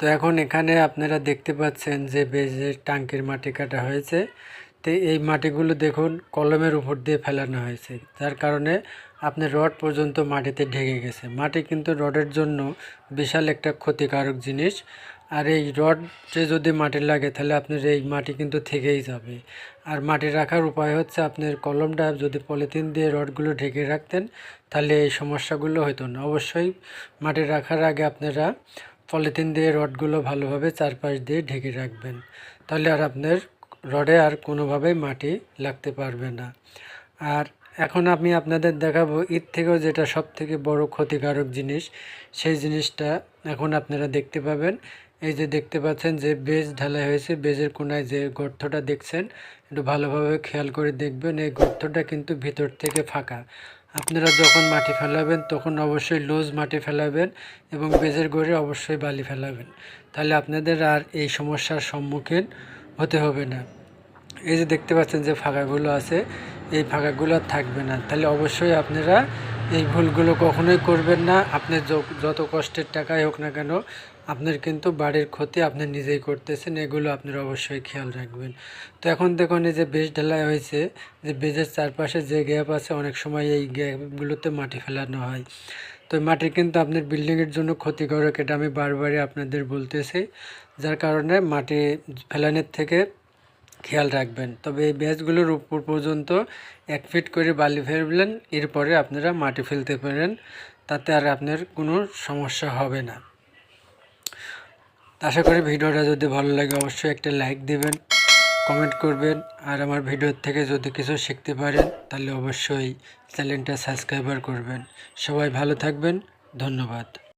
তো এখন এখানে আপনারা দেখতে পাচ্ছেন যে বেজের টাঙ্কির মাটি কাটা হয়েছে। তো এই মাটিগুলো দেখুন কলমের উপর দিয়ে ফেলানো হয়েছে। যার কারণে আপনি রড পর্যন্ত মাটিতে ঢেকে গেছে। মাটি কিন্তু রডের জন্য বিশাল একটা ক্ষতিকারক জিনিস। আর এই রডে যদি মাটি লাগে তাহলে আপনার এই মাটি কিন্তু থেকেই যাবে। আর মাটি রাখার উপায় হচ্ছে আপনার কলমটা যদি পলিথিন দিয়ে রডগুলো ঢেকে রাখতেন তাহলে এই সমস্যাগুলো হতো না। অবশ্যই মাটি রাখার আগে আপনারা পলিথিন দিয়ে রডগুলো ভালোভাবে চারপাশ দিয়ে ঢেকে রাখবেন। তাহলে আর আপনার রডে আর কোনোভাবেই মাটি লাগতে পারবে না। আর এখন আমি আপনাদের দেখাবো ঈদ থেকেও যেটা সব থেকে বড় ক্ষতিকারক জিনিস, সেই জিনিসটা এখন আপনারা দেখতে পাবেন। এই যে দেখতে পাচ্ছেন যে বেজ ঢালাই হয়েছে, বেজের কোনায় যে গর্তটা দেখছেন, একটু ভালোভাবে খেয়াল করে দেখবেন, এই গর্তটা কিন্তু ভিতর থেকে ফাঁকা। আপনারা যখন মাটি ফেলাবেন, তখন অবশ্যই লুজ মাটি ফেলাবেন এবং বেজের গড়ে অবশ্যই বালি ফেলাবেন। তাহলে আপনাদের আর এই সমস্যার সম্মুখীন হতে হবে না। এই যে দেখতে পাচ্ছেন যে ফাঁকাগুলো আছে, এই ফাঁকাগুলো থাকবে না। তাহলে অবশ্যই আপনারা এই ভুলগুলো কখনোই করবেন না। আপনি যত কষ্টের টাকাই হোক না কেন, আপনার কিন্তু বাড়ির ক্ষতি আপনি নিজেই করতেছেন, এগুলো আপনার অবশ্যই খেয়াল রাখবেন। তো এখন দেখুন, এই যে বেজ ঢালাই হয়েছে, যে বেজের চারপাশে যে গ্যাপ আছে, অনেক সময় এই গ্যাপগুলোতে মাটি ফেলানো হয়। তো মাটি কিন্তু আপনার বিল্ডিংয়ের জন্য ক্ষতিকারক, এটা আমি বারবারই আপনাদের বলতেছি। যার কারণে মাটি ফেলানোর থেকে খেয়াল রাখবেন। তবে এই ব্যাচগুলোর উপর পর্যন্ত এক ফিট করে বালি ফেলবেন, এরপরে আপনারা মাটি ফেলতে পারেন, তাতে আর আপনার কোনো সমস্যা হবে না। আশা করি ভিডিওটা যদি ভালো লাগে, অবশ্যই একটা লাইক দিবেন, কমেন্ট করবেন, আর আমার ভিডিওর থেকে যদি কিছু শিখতে পারেন, তাহলে অবশ্যই চ্যানেলটা সাবস্ক্রাইবার করবেন। সবাই ভালো থাকবেন, ধন্যবাদ।